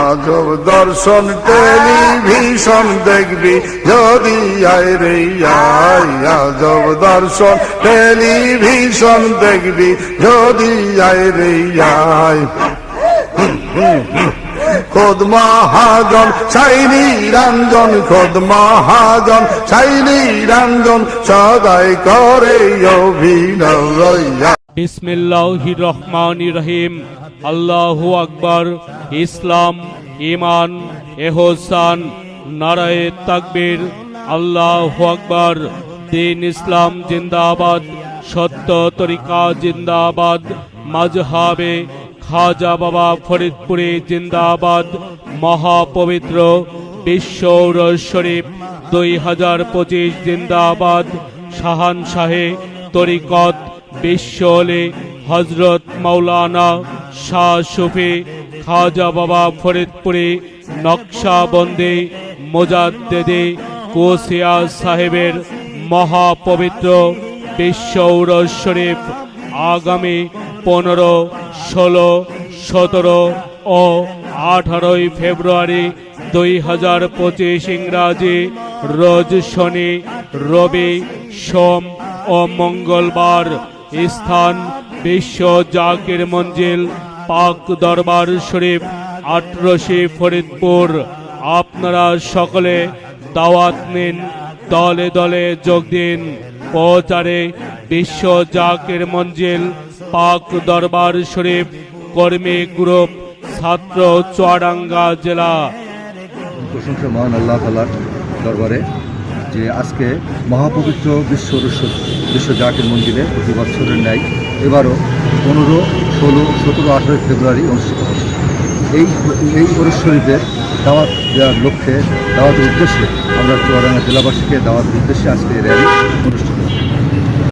আজব দর্শন টেলিভিশন দেখবি, যদি আয় রে, আয়, আজব দর্শন টেলিভিশন দেখবি, যদি আয় রে, আয়। খোদ মহাজন, সাইনি রঞ্জন, খোদ মহাজন, সাইনি রঞ্জন, সদাই করে অভিনয়। বিসমিল্লাহির রহমান রহিম। আল্লাহু আকবর। ইসলাম ইমান এহসান, নারায়ে তাকবীর, আল্লাহ আকবর, দিন ইসলাম জিন্দাবাদ, সত্য তরিকা জিন্দাবাদ, মাজহাবে খাজা বাবা ফরিদপুরে জিন্দাবাদ, মহাপবিত্র বিশ্ব শরীফ দুই হাজার পঁচিশ জিন্দাবাদ, শাহান শাহে তরিকত বিশ্বলে হজরত মৌলানা শাহ সুফি খাজা বাবা ফরিদপুরে নকশাবন্দি মোজাদ্দেদে কোসিয়া সাহেবের মহাপবিত্র বিশ্ব শরীফ আগামী পনেরো, ষোলো, সতেরো ও আঠারোই ফেব্রুয়ারি দুই হাজার পঁচিশ ইংরাজি রোজ শনি, রবি, সোম ও মঙ্গলবার স্থান বিশ্ব জাকির মঞ্জিল পাক দরবার শরীফ আটরশি ফরিদপুর। আপনারা সকলে দাওয়াত নিন, দলে দলে যোগ দিন। প্রচারে বিশ্ব জাকের মঞ্জিল, পাক দরবার শরীফ, কর্মী গ্রুপ, ছাত্র চুয়াডাঙ্গা জেলা। প্রশংসা মহান আল্লাহ তালার দরবারে যে আজকে মহাপবিত্র বিশ্ব বিশ্ব জাকির মন্দিরে প্রতি বছরের ন্যায় এবারও পনেরো ষোলো, সতেরো, আঠেরোই ফেব্রুয়ারি অনুষ্ঠিত হবে। এই এই অনুষ্ঠানীতে দাওয়াত দেওয়ার লক্ষ্যে, দাওয়াতের উদ্দেশ্যে আমরা চুয়াডাঙ্গা জেলাবাসীকে দাওয়াতের উদ্দেশ্যে আজকে র্যালি অনুষ্ঠিত